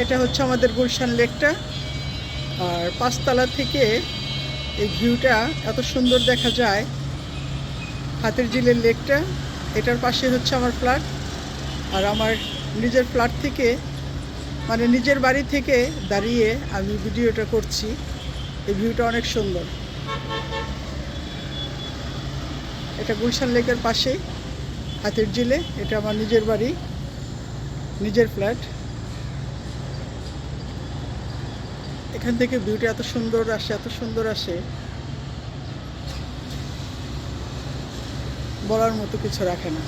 এটা হচ্ছে আমাদের গুলশান লেকটা। আর পাঁচতলা থেকে এই ভিউটা এত সুন্দর দেখা যায়। হাতের জিলের লেকটা, এটার পাশে হচ্ছে আমার ফ্ল্যাট। আর আমার নিজের ফ্ল্যাট থেকে মানে নিজের বাড়ি থেকে দাঁড়িয়ে আমি ভিডিওটা করছি। এই ভিউটা অনেক সুন্দর। এটা গুলশান লেকের পাশেই হাতের জিলে এটা আমার নিজের বাড়ি, নিজের ফ্ল্যাট। এখান থেকে ভিউটা এত সুন্দর আসে এত সুন্দর আসে। বলার মতো কিছু রাখে না।